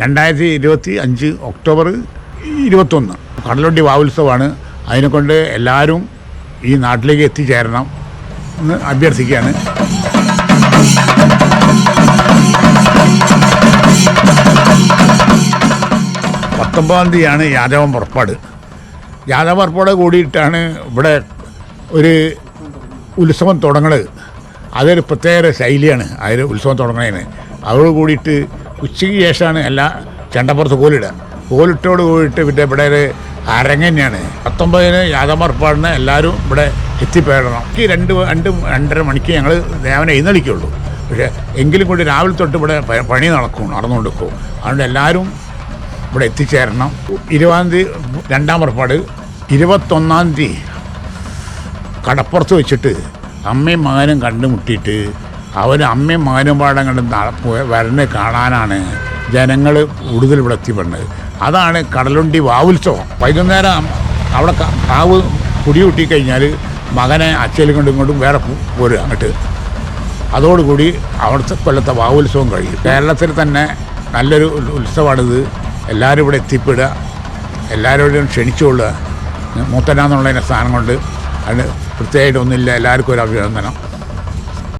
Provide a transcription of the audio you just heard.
രണ്ടായിരത്തി ഇരുപത്തി അഞ്ച് ഒക്ടോബർ ഇരുപത്തൊന്ന്. കടലുണ്ടി വാവുത്സവമാണ് അതിനെക്കൊണ്ട് എല്ലാവരും ഈ നാട്ടിലേക്ക് എത്തിച്ചേരണം എന്ന് അഭ്യർത്ഥിക്കുകയാണ്. പത്തൊമ്പതാം തീയതിയാണ് യാദവൻ പുറപ്പാട്. യാദവ പുറപ്പാട് കൂടിയിട്ടാണ് ഇവിടെ ഒരു ഉത്സവം തുടങ്ങുന്നത് അതൊരു പ്രത്യേക ശൈലിയാണ്. അതിൽ ഉത്സവം തുടങ്ങുന്നതിന് അതോട് കൂടിയിട്ട് ഉച്ചയ്ക്ക് ശേഷമാണ് എല്ലാ ചെണ്ടപ്പുറത്ത് കോലിടുക. കോലിട്ടോട് കൂടിയിട്ട് പിന്നെ ഇവിടെ ഒരു അരങ്ങ് തന്നെയാണ്. പത്തൊമ്പതിന് യാഗമർപ്പാടിന് എല്ലാവരും ഇവിടെ എത്തിപ്പെടണം. ഈ രണ്ട് രണ്ട് രണ്ടര മണിക്ക് ഞങ്ങൾ ദേവനെ എഴുന്നള്ളിക്കുള്ളൂ. പക്ഷേ എങ്കിലും കൂടി രാവിലെ തൊട്ട് ഇവിടെ പണി നടക്കും നടന്നുകൊടുക്കും അതുകൊണ്ട് എല്ലാവരും ഇവിടെ എത്തിച്ചേരണം. ഇരുപതാം തീയതി രണ്ടാം പുറപ്പാട് ഇരുപത്തൊന്നാം തീയതി കടപ്പുറത്ത് വെച്ചിട്ട് അമ്മയും മകനും കണ്ടുമുട്ടിയിട്ട് അവർ അമ്മയും മകനും പാടങ്ങൾ വരനെ കാണാനാണ് ജനങ്ങൾ കൂടുതൽ ഇവിടെ എത്തിപ്പെടുന്നത്. അതാണ് കടലുണ്ടി വാവുത്സവം. വൈകുന്നേരം അവിടെ കാവ് കുടി കഴിഞ്ഞാൽ മകനെ അച്ഛയിൽ കൊണ്ടും ഇങ്ങോട്ടും വേറെ പോരുക അങ്ങോട്ട്. അതോടുകൂടി അവിടുത്തെ കൊല്ലത്തെ വാവുത്സവം കഴിയും. കേരളത്തിൽ തന്നെ നല്ലൊരു ഉത്സവമാണിത്. എല്ലാവരും ഇവിടെ എത്തിപ്പെടുക. എല്ലാവരോടും ക്ഷണിച്ചുകൊള്ളുക. മൂത്തനാന്നുള്ളതിന്റെ സ്ഥാനം കൊണ്ട് അതിന് പ്രത്യേകമായിട്ടൊന്നുമില്ല. എല്ലാവർക്കും ഒരു അഭിനന്ദനം.